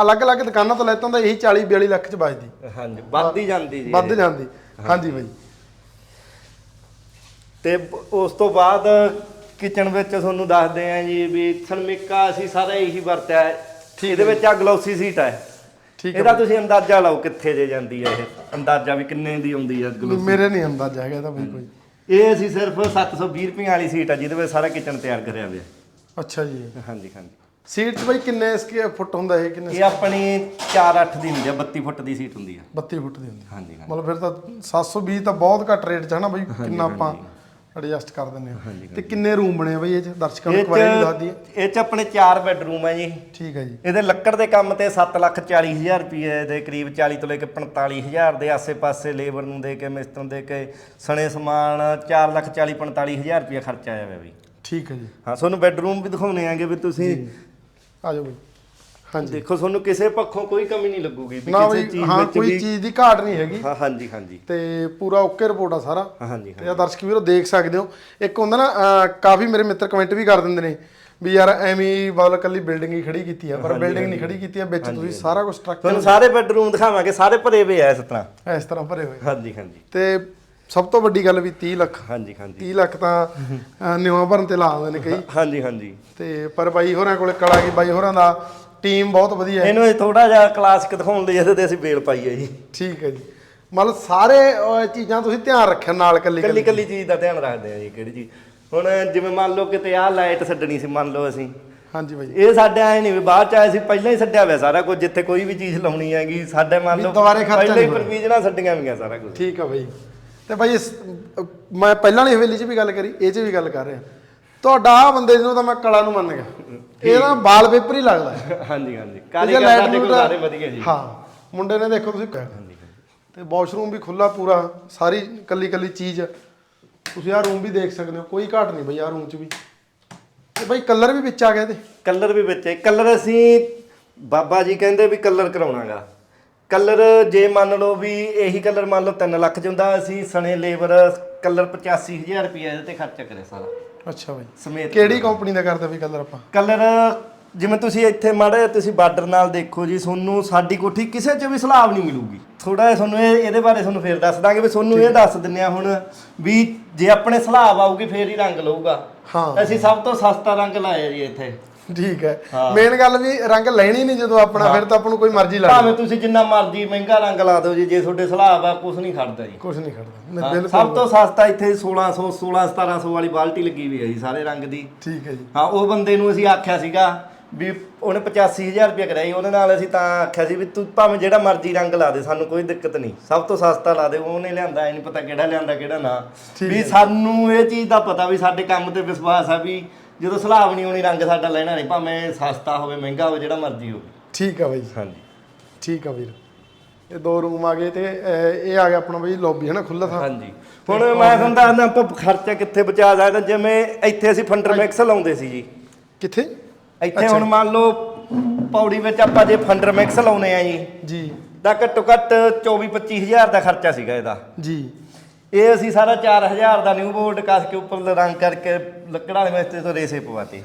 ਅਲੱਗ-ਅਲੱਗ ਦੁਕਾਨਾਂ ਤੋਂ ਲੈਤਾ ਹੁੰਦਾ ਇਹੀ 40 42 ਲੱਖ ਚ ਵੱਜਦੀ। ਹਾਂਜੀ ਵੱਧਦੀ ਜਾਂਦੀ ਜੀ ਵੱਧ ਜਾਂਦੀ। ਹਾਂਜੀ ਬਈ। ਤੇ ਉਸ ਤੋਂ ਬਾਅਦ ਕਿਚਨ ਵਿੱਚ ਤੁਹਾਨੂੰ ਦੱਸਦੇ ਆਂ ਜੀ ਵੀ ਸਰਮੇਕਾ ਅਸੀਂ ਸਾਰਾ ਇਹੀ ਵਰਤਿਆ ਹੈ। ਇਹਦੇ ਵਿੱਚ ਆ ਗਲੋਸੀ ਸੀਟ ਹੈ। ਠੀਕ ਇਹਦਾ ਤੁਸੀਂ ਅੰਦਾਜ਼ਾ ਲਾਓ ਕਿੱਥੇ ਜੇ ਜਾਂਦੀ ਹੈ ਇਹ। ਅੰਦਾਜ਼ਾ ਵੀ ਕਿੰਨੇ ਦੀ ਆਉਂਦੀ ਹੈ ਗਲੋਸੀ? ਮੇਰੇ ਨਹੀਂ ਅੰਦਾਜ਼ਾ ਹੈਗਾ ਇਹਦਾ ਬਈ ਕੋਈ ਇਹ ਅਸੀਂ ਸਿਰਫ 720 ਰੁਪਏ ਵਾਲੀ ਸੀਟ ਆ ਜਿਹਦੇ ਵਿੱਚ ਸਾਰਾ ਕਿਚਨ ਤਿਆਰ ਕਰਿਆ ਹੋਇਆ। ਅੱਛਾ ਜੀ। ਹਾਂਜੀ ਹਾਂਜੀ। ਸੀਟ ਬਈ ਕਿੰਨੇ ਸਕੁਅਰ ਫੁੱਟ ਹੁੰਦਾ ਇਹ? ਕਿੰਨੇ ਇਹ ਆਪਣੀ 4-8 ਦੀ ਹੁੰਦੀ ਆ 32 ਫੁੱਟ ਦੀ ਸੀਟ ਹੁੰਦੀ ਆ 32 ਫੁੱਟ ਦੀ ਹੁੰਦੀ ਹਾਂਜੀ ਹਾਂਜੀ। ਮਤਲਬ ਫਿਰ ਤਾਂ 720 ਤਾਂ ਬਹੁਤ ਘੱਟ ਰੇਟ 'ਚ ਹੈ ਨਾ ਬਈ ਕਿੰਨਾ ਆਪਾਂ ਐਡਜਸਟ ਕਰ ਦਿੰਨੇ ਹਾਂ। ਤੇ ਕਿੰਨੇ ਰੂਮ ਬਣੇ ਆ ਬਈ ਇਹ 'ਚ? ਦਰਸ਼ਕਾਂ ਨੂੰ ਇੱਕ ਵਾਰੀ ਦੱਸ ਦਈਏ। ਇਹ ਚ ਆਪਣੇ 4 ਬੈੱਡਰੂਮ ਆ ਜੀ। ਠੀਕ ਹੈ ਜੀ। ਇਹਦੇ ਲੱਕੜ ਦੇ ਕੰਮ ਤੇ 7 ਲੱਖ 40 ਹਜ਼ਾਰ ਰੁਪਏ ਦੇ ਕਰੀਬ 40 ਤੋਂ ਲੈ ਕੇ 45 ਹਜ਼ਾਰ ਦੇ ਆਸੇ-ਪਾਸੇ ਲੇਬਰ ਨੂੰ ਦੇ ਕੇ ਮਿਸਤਰੀ ਨੂੰ ਦੇ ਕੇ ਸਣੇ ਸਮਾਨ 4 ਲੱਖ 40 45 ਹਜ਼ਾਰ ਰੁਪਏ ਖਰਚਾ ਆਇਆ ਹੋਇਆ ਬਈ। ਠੀਕ ਹੈ ਜੀ। ਹਾਂ ਤੁਹਾਨੂੰ ਬੈੱਡਰੂਮ ਵੀ ਦਿਖਾਉਣੇ ਆਂਗੇ ਵੀ ਤੁਸੀਂ। ਆ ਜਾਓ ਬਈ। ਦੇਖੋ ਤੁਹਾਨੂੰ ਕਿਸੇ ਪੱਖੋਂ ਕੋਈ ਕਮੀ ਨਹੀਂ ਲੱਗੂਗੀ ਵੀ ਨਾ ਕਿਸੇ ਚੀਜ਼ ਹਾਂ ਵਿੱਚ ਕੋਈ ਵੀ ਚੀਜ਼ ਦੀ ਘਾਟ ਨਹੀਂ ਹੈਗੀ। ਹਾਂ ਹਾਂਜੀ ਹਾਂਜੀ। ਤੇ ਪੂਰਾ ਓਕੇ ਰਿਪੋਰਟ ਆ ਸਾਰਾ। ਹਾਂ, ਹਾਂਜੀ ਤੇ ਆ ਦਰਸ਼ਕ ਵੀਰੋ ਦੇਖ ਸਕਦੇ ਹੋ। ਇੱਕ ਹੁੰਦਾ ਨਾ ਅਹ, ਕਾਫੀ ਮੇਰੇ ਮਿੱਤਰ ਕਮੈਂਟ ਵੀ ਕਰ ਦਿੰਦੇ ਨੇ ਵੀ ਯਾਰ ਐਵੇਂ ਹੀ ਕੱਲੀ ਬਿਲਡਿੰਗ ਹੀ ਖੜੀ ਕੀਤੀ ਆ ਪਰ ਬਿਲਡਿੰਗ ਨਹੀਂ ਖੜੀ ਕੀਤੀ ਆ ਵਿੱਚ ਤੁਸੀਂ ਸਾਰਾ ਕੁਝ ਸਟਰਕਚਰ ਤੁਹਾਨੂੰ ਸਾਰੇ ਬੈੱਡਰੂਮ ਦਿਖਾਵਾਂਗੇ ਸਾਰੇ ਭਰੇ ਹੋਏ ਆ ਇਸ ਤਰ੍ਹਾਂ। ਇਸ ਤਰ੍ਹਾਂ ਭਰੇ ਹੋਏ। ਹਾਂਜੀ ਹਾਂਜੀ। ਤੇ ਸਭ ਤੋਂ ਵੱਡੀ ਗੱਲ ਵੀ 30 ਲੱਖ। ਹਾਂਜੀ ਹਾਂਜੀ। 30 ਲੱਖ ਤਾਂ ਨਿਵਾਂ ਭਰਨ ਤੇ ਲਾ ਆਉਂਦੇ ਨੇ ਕਈ। ਹਾਂਜੀ ਹਾਂਜੀ। ਤੇ ਪਰ ਬਾਈ ਹੋਰਾਂ ਕੋਲੇ ਕਲਾ ਕੀ ਬਾਈ ਹੋਰਾਂ ਦਾ ਟੀਮ ਬਹੁਤ ਵਧੀਆ ਹੈ। ਇਹਨੂੰ ਇਹ ਥੋੜਾ ਜਿਹਾ ਕਲਾਸਿਕ ਦਿਖਾਉਣ ਲਈ ਇਹਦੇ ਤੇ ਅਸੀਂ ਬੇਲ ਪਾਈ ਹੈ ਜੀ। ਠੀਕ ਹੈ ਜੀ। ਮਤਲਬ ਸਾਰੇ ਅਹ, ਚੀਜ਼ਾਂ ਤੁਸੀਂ ਧਿਆਨ ਰੱਖਿਆ ਨਾਲ ਕੱਲੀ ਕੱਲੀ ਕੱਲੀ ਚੀਜ਼। ਦਾ ਧਿਆਨ ਰੱਖਦੇ ਆ ਜੀ ਕਿਹੜੀ ਚੀਜ਼। ਹੁਣ ਜਿਵੇਂ ਮੰਨ ਲਓ ਕਿਤੇ ਆਹ ਲਾਈਟ ਛੱਡਣੀ ਸੀ ਮੰਨ ਲਓ ਅਸੀਂ। ਹਾਂਜੀ ਬਾਈ। ਇਹ ਸਾਡੇ ਆਏ ਨਹੀਂ ਵੀ ਬਾਅਦ ਚ ਆਏ ਸੀ ਪਹਿਲਾਂ ਹੀ ਛੱਡਿਆ ਹੋਇਆ ਸਾਰਾ ਕੁਝ ਜਿੱਥੇ ਕੋਈ ਵੀ ਚੀਜ਼ ਲਾਉਣੀ ਹੈਗੀ ਸਾਡੇ ਮੰਨ ਵੀ ਲਓ ਦੁਬਾਰੇ ਖਰਚਾ ਪਹਿਲਾਂ ਹੀ ਨਹੀਂ ਹੋਇਆ। ਪ੍ਰੋਵੀਜ਼ਨਾਂ ਛੱਡੀਆਂ ਹੋਈਆਂ ਸਾਰਾ ਕੁਝ। ਠੀਕ ਆ ਬਾਈ। ਤੇ ਬਾਈ ਇਸ ਅਹ, ਮੈਂ ਪਹਿਲਾਂ ਵਾਲੀ ਹਵੇਲੀ 'ਚ ਵੀ ਗੱਲ ਕਰੀ ਇਹ 'ਚ ਵੀ ਗੱਲ ਕਰ ਰਿਹਾ। ਤੁਹਾਡਾ ਆ ਬੰਦੇ ਨੂੰ ਤਾਂ ਮੈਂ ਕਲਾ ਨੂੰ ਮੰਨ ਗਿਆ। ਇਹ ਤਾਂ ਵਾਲ ਪੇਪਰ ਹੀ ਲੱਗਦਾ। ਹਾਂਜੀ ਹਾਂਜੀ। ਤੇ ਕਾਰੀਗਰ ਸਾਡੇ ਕੋਲ ਸਾਰੇ ਵਧੀਆ ਜੀ। ਹਾਂ ਮੁੰਡੇ ਨੇ ਦੇਖੋ ਤੁਸੀਂ ਤੇ ਵਾਸ਼ਰੂਮ ਵੀ ਖੁੱਲਾ ਪੂਰਾ ਸਾਰੀ ਕੱਲੀ ਕੱਲੀ ਚੀਜ਼। ਤੁਸੀਂ ਆਹ ਰੂਮ ਵੀ ਦੇਖ ਸਕਦੇ ਹੋ ਕੋਈ ਘਾਟ ਨਹੀਂ ਬਈ ਆਹ ਰੂਮ 'ਚ ਵੀ। ਤੇ ਬਾਈ ਕਲਰ ਵੀ ਵਿੱਚ ਆ ਗਿਆ ਇਹਦੇ। ਕਲਰ ਵੀ ਵਿੱਚ ਹੈ। ਕਲਰ ਅਸੀਂ ਬਾਬਾ ਜੀ ਕਹਿੰਦੇ ਵੀ ਕਲਰ ਕਰਾਉਣਾਗਾ। ਕਲਰ ਜੇ ਮੰਨ ਲਓ ਵੀ ਇਹੀ ਕਲਰ ਮੰਨ ਲਓ 3 ਲੱਖ ਚ ਹੁੰਦਾ ਅਸੀਂ ਸਣੇ ਲੇਬਰ ਕਲਰ 85000 ਰੁਪਏ ਇਹਦੇ ਤੇ ਖਰਚਾ ਕਰੇ ਸਾਰਾ। ਅੱਛਾ ਬਾਈ। ਸਮੇਤ ਕਿਹੜੀ ਕੰਪਨੀ ਦਾ ਕਰਦੇ ਬਈ ਕਲਰ ਆਪਾਂ? ਕਲਰ ਜਿਵੇਂ ਤੁਸੀਂ ਇੱਥੇ ਮਾੜੇ ਤੁਸੀਂ ਬਾਰਡਰ ਨਾਲ ਦੇਖੋ ਜੀ ਤੁਹਾਨੂੰ ਸਾਡੀ ਕੋਠੀ ਕਿਸੇ 'ਚ ਵੀ ਸਲਾਬ ਨਹੀਂ ਮਿਲੂਗੀ। ਥੋੜਾ ਜਿਹਾ ਤੁਹਾਨੂੰ ਇਹ ਇਹਦੇ ਬਾਰੇ ਤੁਹਾਨੂੰ ਫੇਰ ਦੱਸ ਦਾਂਗੇ ਵੀ ਤੁਹਾਨੂੰ ਇਹ ਦੱਸ ਦਿੰਨੇ ਆ ਹੁਣ ਵੀ ਜੇ ਆਪਣੇ ਸਲਾਬ ਆਊਗੀ ਫੇਰ ਹੀ ਰੰਗ ਲਊਗਾ। ਹਾਂ। ਅਸੀਂ ਸਭ ਤੋਂ ਸਸਤਾ ਰੰਗ ਲਾਇਆ ਜੀ ਇੱਥੇ। ਠੀਕ ਹੈ। ਮੇਨ ਗੱਲ ਵੀ ਰੰਗ ਲੈਣੀ ਨਹੀਂ ਜਦੋਂ ਆਪਣਾ ਫਿਰ ਤਾਂ ਆਪਾਂ ਨੂੰ ਕੋਈ ਮਰਜ਼ੀ ਲਾ ਭਾਵੇਂ ਤੁਸੀਂ ਜਿੰਨਾ ਮਰਜ਼ੀ ਮਹਿੰਗਾ ਰੰਗ ਲਾ ਦਿਓ ਜੀ ਜੇ ਤੁਹਾਡੇ ਸਲਾਬ ਆ ਕੁਝ ਨਹੀਂ ਖੜਦਾ ਜੀ। ਕੁਝ ਨਹੀਂ ਖੜਦਾ। ਬਿਲਕੁਲ ਸਭ ਤੋਂ ਸਸਤਾ ਇੱਥੇ 1600 16 1700 ਵਾਲੀ ਬਾਲਟੀ ਲੱਗੀ ਹੋਈ ਹੈ ਜੀ ਸਾਰੇ ਰੰਗ ਦੀ। ਠੀਕ ਹੈ ਜੀ। ਹਾਂ ਉਹ ਬੰਦੇ ਨੂੰ ਅਸੀਂ ਆਖਿਆ ਸੀਗਾ ਵੀ ਉਹਨੇ 85000 ਰੁਪਏ ਸੀ ਉਹਦੇ ਨਾਲ ਅਸੀਂ ਤਾਂ ਆਖਿਆ ਸੀ ਵੀ ਤੂੰ ਭਾਵੇਂ ਜਿਹੜਾ ਮਰਜ਼ੀ ਰੰਗ ਲਾ ਦੇ ਸਾਨੂੰ ਕੋਈ ਦਿੱਕਤ ਨਹੀਂ। ਸਭ ਤੋਂ ਸਸਤਾ ਲਾ ਦੇ ਉਹਨੇ ਲਿਆਂਦਾ ਇਹ ਨਹੀਂ ਪਤਾ ਕਿਹੜਾ ਲਿਆਂਦਾ ਕਿਹੜਾ ਨਾ। ਵੀ ਸਾਨੂੰ ਇਹ ਚੀਜ਼ ਦਾ ਪਤਾ ਵੀ ਸਾਡੇ ਕੰਮ ਤੇ ਵਿਸ਼ਵਾਸ ਆ ਵੀ ਜਦੋਂ ਸਲਾਬ ਨਹੀਂ ਹੋਣੀ ਰੰਗ ਸਾਡਾ ਲੈਣਾ ਨਹੀਂ ਭਾਵੇਂ ਸਸਤਾ ਹੋਵੇ ਮਹਿੰਗਾ ਹੋਵੇ ਜਿਹੜਾ ਮਰਜ਼ੀ ਹੋਵੇ। ਠੀਕ ਆ ਬਾਈ। ਹਾਂਜੀ। ਠੀਕ ਆ ਵੀਰ। ਇਹ ਦੋ ਰੂਮ ਆ ਗਏ ਤੇ ਅਹ, ਇਹ ਆ ਗਿਆ ਆਪਣਾ ਬਾਈ ਲੌਬੀ ਹੈ ਨਾ ਖੁੱਲਾ ਥਾਂ? ਹਾਂਜੀ। ਹੁਣ ਮੈਂ ਤੁਹਾਨੂੰ ਦੱਸਦਾ ਆਪਾਂ ਖਰਚਾ ਕਿੱਥੇ ਬਚਾ ਸਕਦੇ? ਜਿਵੇਂ ਇੱਥੇ ਅਸੀਂ ਫੰਡਰ ਮਿਕਸ ਲਾਉਂਦੇ ਸੀ ਜੀ। ਕਿੱਥੇ? ਇੱਥੇ ਹੁਣ ਮੰਨ ਲਓ ਪੌੜੀ ਵਿੱਚ ਆਪਾਂ ਜੇ ਫੰਡਰ ਮਿਕਸ ਲਾਉਨੇ ਆ ਜੀ ਜੀ। ਤਾਂ ਘੱਟੋ ਘੱਟ 24 25000 ਦਾ ਖਰਚਾ ਸੀਗਾ ਇਹਦਾ। ਜੀ। ਇਹ ਅਸੀਂ ਸਾਰਾ 4000 ਦਾ ਨਿਊ ਬੋਰਡ ਕੱਸ ਕੇ ਉੱਪਰ ਰੰਗ ਕਰਕੇ ਲੱਕੜਾਂ ਵਾਲੇ ਮਿਸਤਰੀ ਤੋਂ ਰੇਸੇ ਪਵਾਤੇ।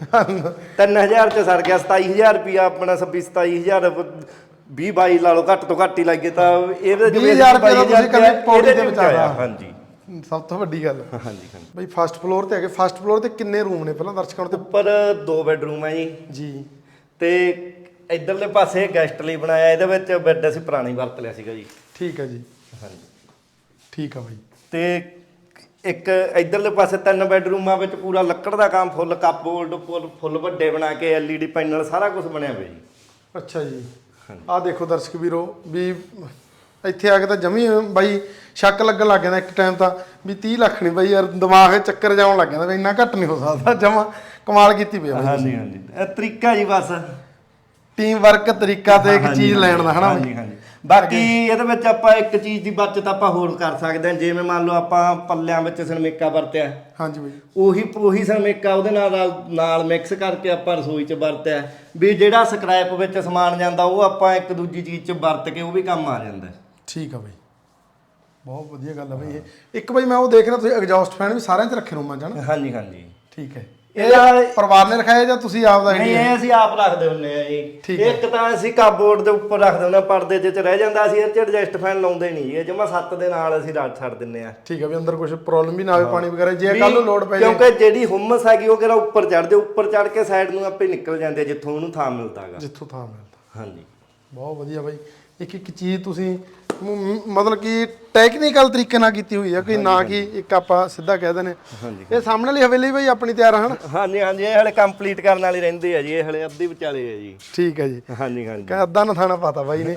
3000 ਚ ਸਰ ਗਿਆ 27000 ਰੁਪਿਆ ਆਪਣਾ 26 27000 20 22 ਲਾ ਲਓ ਘੱਟ ਤੋਂ ਘੱਟ ਹੀ ਲੱਗੇ ਤਾਂ ਇਹਦੇ ਚ ਵੀ 20,000 ਰੁਪਇਆ ਤਾਂ ਤੁਸੀਂ ਪੌੜੀ ਤੇ ਬਚਾਇਆ। ਬਚਾਇਆ, ਹਾਂਜੀ। ਸਭ ਤੋਂ ਵੱਡੀ ਗੱਲ। ਹਾਂਜੀ ਹਾਂਜੀ। ਬਾਈ ਫਸਟ ਫਲੋਰ ਤੇ ਹੈਗੇ ਫਸਟ ਫਲੋਰ ਤੇ ਕਿੰਨੇ ਰੂਮ ਨੇ ਪਹਿਲਾਂ ਦਰਸ਼ਕਾਂ ਨੂੰ ਤੇ? ਉੱਪਰ ਦੋ ਬੈਡਰੂਮ ਹੈ ਜੀ। ਜੀ। ਤੇ ਇਧਰਲੇ ਪਾਸੇ ਗੈਸਟ ਲਈ ਬਣਾਇਆ ਇਹਦੇ ਵਿੱਚ ਬੈੱਡ ਅਸੀਂ ਪੁਰਾਣੀ ਵਰਤ ਲਿਆ ਸੀਗਾ ਜੀ। ਠੀਕ ਹੈ ਜੀ। ਹਾਂਜੀ। ਠੀਕ ਆ ਬਾਈ। ਤੇ ਇੱਕ ਇਧਰਲੇ ਪਾਸੇ ਤਿੰਨ ਬੈਡਰੂਮਾਂ ਵਿੱਚ ਪੂਰਾ ਲੱਕੜ ਦਾ ਕੰਮ ਫੁੱਲ ਕੱਪਬੋਰਡ ਫੁੱਲ ਫੁੱਲ ਵੱਡੇ ਬਣਾ ਕੇ ਐਲਈਡੀ ਪੈਨਲ ਸਾਰਾ ਕੁਝ ਬਣਿਆ ਹੋਇਆ ਜੀ। ਅੱਛਾ ਜੀ। ਆਹ ਦੇਖੋ ਦਰਸ਼ਕ ਵੀਰੋ ਵੀ ਇੱਥੇ ਆ ਕੇ ਤਾਂ ਜਮੀ ਬਾਈ ਸ਼ੱਕ ਲੱਗਣ ਲੱਗ ਜਾਂਦਾ ਇੱਕ ਟਾਈਮ ਤਾਂ ਵੀ 30 ਲੱਖ ਨਹੀਂ ਬਾਈ ਯਾਰ ਦਿਮਾਗ ਚੱਕਰ ਜਾਉਣ ਲੱਗ ਜਾਂਦਾ ਵੀ ਇੰਨਾ ਘੱਟ ਨਹੀਂ ਹੋ ਸਕਦਾ ਜਮਾ ਕਮਾਲ ਕੀਤੀ ਪਈ ਆ ਬਾਈ। ਹਾਂਜੀ ਹਾਂਜੀ। ਇਹ ਤਰੀਕਾ ਜੀ ਬਸ। ਟੀਮ ਵਰਕ ਤਰੀਕਾ ਤੇ ਇੱਕ ਚੀਜ਼ ਲੈਣ ਦਾ ਹਨਾ ਹਾਂਜੀ ਹਾਂਜੀ। ਬਾਕੀ ਇਹਦੇ ਵਿੱਚ ਆਪਾਂ ਇੱਕ ਚੀਜ਼ ਦੀ ਬਚਤ ਆਪਾਂ ਹੋਰ ਕਰ ਸਕਦੇ ਹਾਂ। ਜਿਵੇਂ ਮੰਨ ਲਓ ਆਪਾਂ ਪੱਲਿਆਂ ਵਿੱਚ ਸਰਮੇਕਾ ਵਰਤਿਆ। ਹਾਂਜੀ ਬਾਈ। ਉਹੀ ਉਹੀ ਸਰਮੇਕਾ ਉਹਦੇ ਨਾਲ ਨਾਲ ਮਿਕਸ ਕਰਕੇ ਆਪਾਂ ਰਸੋਈ 'ਚ ਵਰਤਿਆ। ਵੀ ਜਿਹੜਾ ਸਕ੍ਰੈਪ ਵਿੱਚ ਸਮਾਨ ਜਾਂਦਾ ਉਹ ਆਪਾਂ ਇੱਕ ਦੂਜੀ ਚੀਜ਼ 'ਚ ਵਰਤ ਕੇ ਉਹ ਵੀ ਕੰਮ ਆ ਜਾਂਦਾ। ਠੀਕ ਆ ਬਾਈ। ਬਹੁਤ ਵਧੀਆ ਗੱਲ ਆ ਬਾਈ ਇਹ। ਇੱਕ ਬਾਈ ਮੈਂ ਉਹ ਦੇਖ ਰਿਹਾ ਤੁਸੀਂ ਐਗਜ਼ੌਸਟ ਫੈਨ ਵੀ ਸਾਰਿਆਂ 'ਚ ਰੱਖੇ ਰੂਮਾਂ 'ਚ ਹਨਾ? ਹਾਂਜੀ ਹਾਂਜੀ। ਠੀਕ ਹੈ। ਇਹਦਾ ਪਰਿਵਾਰ ਨੇ ਰਖਾਇਆ ਜਾਂ ਤੁਸੀਂ ਆਪ ਦਾ ਨਹੀਂ ਇਹ ਅਸੀਂ ਆਪ ਰੱਖਦੇ ਹੁੰਨੇ ਆ ਜੀ। ਇੱਕ ਤਾਂ ਅਸੀਂ ਕਾਬੋਰਡ ਦੇ ਉੱਪਰ ਰੱਖਦੇ ਹੁੰਨੇ ਆ ਪਰਦੇ 'ਚ ਚ ਰਹਿ ਜਾਂਦਾ ਅਸੀਂ ਇਹ 'ਚ ਐਡਜਸਟ ਫੈਨ ਲਾਉਂਦੇ ਨਹੀਂ ਇਹ ਜਮਾ ਸੱਤ ਦੇ ਨਾਲ ਅਸੀਂ ਰੱਖ ਛੱਡ ਦਿੰਨੇ ਆ। ਠੀਕ ਆ ਵੀ ਅੰਦਰ ਕੁਝ ਪ੍ਰੋਬਲਮ ਵੀ ਨਾ ਆਵੇ ਪਾਣੀ ਵਗੈਰਾ ਜੇ ਕੱਲ ਨੂੰ ਲੋਡ ਪੈ ਜਾਏ ਕਿਉਂਕਿ ਜਿਹੜੀ ਹੁਮਸ ਹੈਗੀ ਉਹ ਕਿਹੜਾ ਉੱਪਰ ਚੜਦੇ ਉੱਪਰ ਚੜ ਕੇ ਸਾਈਡ ਨੂੰ ਆਪੇ ਨਿਕਲ ਜਾਂਦੇ ਜਿੱਥੋਂ ਉਹਨੂੰ ਥਾਂ ਮਿਲਦਾ ਹੈਗਾ ਜਿੱਥੋਂ ਥਾਂ ਮਿਲਦਾ। ਹਾਂਜੀ। ਬਹੁਤ ਵਧੀਆ ਬਾਈ। ਇੱਕ ਇੱਕ ਚੀਜ਼ ਤੁਸੀਂ ਮ- ਮਤਲਬ ਕਿ ਟੈਕਨੀਕਲ ਤਰੀਕੇ ਨਾਲ ਕੀਤੀ ਹੋਈ ਆ ਕਿ ਨਾ ਕਿ ਇੱਕ ਆਪਾਂ ਸਿੱਧਾ ਕਹਿ ਦਿੰਦੇ ਹਾਂਜੀ। ਇਹ ਸਾਹਮਣੇ ਵਾਲੀ ਹਵੇਲੀ ਬਾਈ ਆਪਣੀ ਤਿਆਰ ਆ ਹਨ? ਹਾਂਜੀ ਹਾਂਜੀ ਇਹ ਹਲੇ ਕੰਪਲੀਟ ਕਰਨ ਵਾਲੀ ਰਹਿੰਦੀ ਆ ਜੀ ਇਹ ਹਲੇ ਅੱਧੀ ਵਿਚਾਲੇ ਆ ਜੀ। ਠੀਕ ਹੈ ਜੀ। ਹਾਂਜੀ ਹਾਂਜੀ। ਅੱਧਾ ਨਾ ਥਾਣਾ ਪਾਤਾ ਬਾਈ ਨੇ।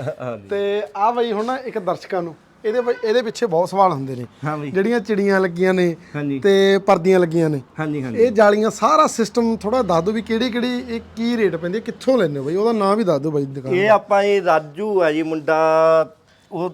ਤੇ ਆ ਬਾਈ ਹੁਣ ਨਾ ਇੱਕ ਦਰਸ਼ਕਾਂ ਨੂੰ ਇਹਦੇ ਬਾਈ- ਇਹਦੇ ਪਿੱਛੇ ਬਹੁਤ ਸਵਾਲ ਹੁੰਦੇ ਨੇ। ਹਾਂ ਬਈ। ਜਿਹੜੀਆਂ ਚਿੜੀਆਂ ਲੱਗੀਆਂ ਨੇ ਹਾਂਜੀ। ਤੇ ਪਰਦੀਆਂ ਲੱਗੀਆਂ ਨੇ। ਹਾਂਜੀ ਹਾਂਜੀ। ਇਹ ਜਾਲੀਆਂ ਸਾਰਾ ਸਿਸਟਮ ਥੋੜਾ ਦੱਸ ਦਿਓ ਵੀ ਕਿਹੜੀ ਕਿਹੜੀ ਇਹ ਕੀ ਰੇਟ ਪੈਂਦੀ ਹੈ ਕਿੱਥੋਂ ਲੈਂਦੇ ਹੋ ਬਾਈ? ਉਹਦਾ ਨਾਮ ਵੀ ਦੱਸ ਦਿਓ ਬਾਈ ਦੁਕਾਨ ਇਹ ਆਪਾਂ ਇਹ ਰਾਜੂ ਆ ਜੀ ਮੁੰਡਾ ਉਹ